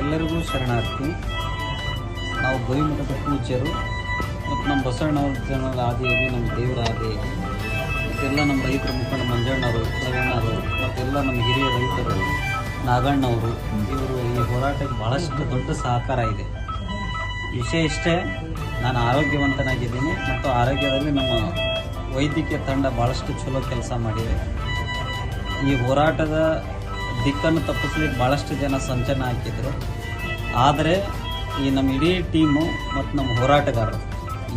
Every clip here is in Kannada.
ಎಲ್ಲರಿಗೂ ಶರಣಾರ್ಥಿ. ನಾವು ಗವಿಮಠದ ಪೂಜ್ಯರು ಮತ್ತು ನಮ್ಮ ಬಸವಣ್ಣ ಆದಿಯಾಗಿ ನಮ್ಮ ದೇವರ ಆದಿಯಾಗಿ ಮತ್ತೆಲ್ಲ ನಮ್ಮ ರೈತರ ಮುಖಂಡ ಮಂಜಣ್ಣವರು ಪ್ರವೀಣರು ಮತ್ತೆಲ್ಲ ನಮ್ಮ ಹಿರಿಯ ರೈತರು, ನಾಗಣ್ಣವರು, ಇವರು ಈ ಹೋರಾಟಕ್ಕೆ ಭಾಳಷ್ಟು ದೊಡ್ಡ ಸಹಕಾರ ಇದೆ. ವಿಷಯ ಇಷ್ಟೇ, ನಾನು ಆರೋಗ್ಯವಂತನಾಗಿದ್ದೀನಿ ಮತ್ತು ಆರೋಗ್ಯದಲ್ಲಿ ನಮ್ಮ ವೈದ್ಯಕೀಯ ತಂಡ ಭಾಳಷ್ಟು ಚಲೋ ಕೆಲಸ ಮಾಡಿದೆ. ಈ ಹೋರಾಟದ ದಿಕ್ಕನ್ನು ತಪ್ಪಿಸ್ಲಿಕ್ಕೆ ಭಾಳಷ್ಟು ಜನ ಸಂಚನ ಹಾಕಿದ್ರು. ಆದರೆ ಈ ನಮ್ಮ ಇಡೀ ಟೀಮು ಮತ್ತು ನಮ್ಮ ಹೋರಾಟಗಾರರು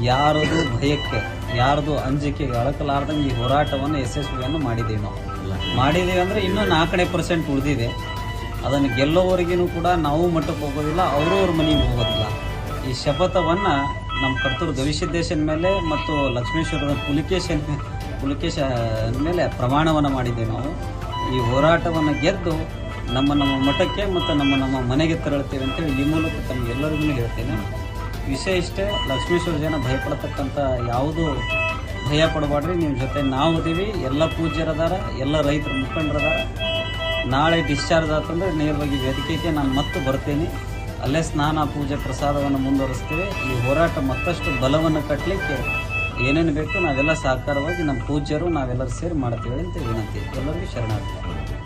ಯಾರದು ಭಯಕ್ಕೆ, ಯಾರದು ಅಂಜಿಕೆಗೆ ಅಳಕಲಾರ್ದಂಗೆ ಈ ಹೋರಾಟವನ್ನು ಯಶಸ್ವಿಯನ್ನು ಮಾಡಿದ್ದೀವಿ ನಾವು. ಮಾಡಿದ್ದೀವಿ ಅಂದರೆ ಇನ್ನೂ ನಾಲ್ಕನೇ ಪರ್ಸೆಂಟ್ ಉಳಿದಿದೆ. ಅದನ್ನು ಗೆಲ್ಲೋವರೆಗೂ ಕೂಡ ನಾವು ಮಟ್ಟಕ್ಕೆ ಹೋಗೋದಿಲ್ಲ, ಅವರು ಅವ್ರ ಮನೆಗೆ ಹೋಗೋದಿಲ್ಲ. ಈ ಶಪಥವನ್ನು ನಮ್ಮ ಕರ್ತೂರು ಗವಿಸಿದ್ದೇಶನ ಮೇಲೆ ಮತ್ತು ಲಕ್ಷ್ಮೇಶ್ವರದ ಪುಲಿಕೇಶನ್ ಪುಲಿಕೇಶ ಮೇಲೆ ಪ್ರಮಾಣವನ್ನು ಮಾಡಿದ್ದೇವೆ ನಾವು. ಈ ಹೋರಾಟವನ್ನು ಗೆದ್ದು ನಮ್ಮ ನಮ್ಮ ಮಠಕ್ಕೆ ಮತ್ತು ನಮ್ಮ ನಮ್ಮ ಮನೆಗೆ ತೆರಳುತ್ತೇವೆ ಅಂತೇಳಿ ಈ ಮೂಲಕ ತಮಗೆಲ್ಲರಿಗೂ ಹೇಳ್ತೇನೆ. ವಿಷಯ ಇಷ್ಟೇ, ಲಕ್ಷ್ಮೇಶ್ವರ ಜನ ಭಯಪಡತಕ್ಕಂಥ ಯಾವುದು ಭಯ ಪಡಬಾಡ್ರಿ ನಿಮ್ಮ ಜೊತೆ ನಾವು ಇದೀವಿ, ಎಲ್ಲ ಪೂಜ್ಯರದಾರ ಎಲ್ಲ ರೈತರ ಮುಖಂಡರದಾರ ನಾಳೆ ಡಿಸ್ಚಾರ್ಜ್ ಆತಂದ್ರೆ ನೇರವಾಗಿ ವೇದಿಕೆಗೆ ನಾನು ಮತ್ತೆ ಬರ್ತೇನೆ. ಅಲ್ಲೇ ಸ್ನಾನ, ಪೂಜೆ, ಪ್ರಸಾದವನ್ನು ಮುಂದುವರಿಸ್ತೀವಿ. ಈ ಹೋರಾಟ ಮತ್ತಷ್ಟು ಬಲವನ್ನು ಕಟ್ಟಲಿಕ್ಕೆ ಏನೇನು ಬೇಕು ನಾವೆಲ್ಲ ಸಹಕಾರವಾಗಿ ನಮ್ಮ ಪೂಜ್ಯರು ನಾವೆಲ್ಲರೂ ಸೇರಿ ಮಾಡ್ತೀವಿ ಅಂತ ವಿನಂತಿ. ಎಲ್ಲರಿಗೂ ಶರಣಾರ್ಥಿ.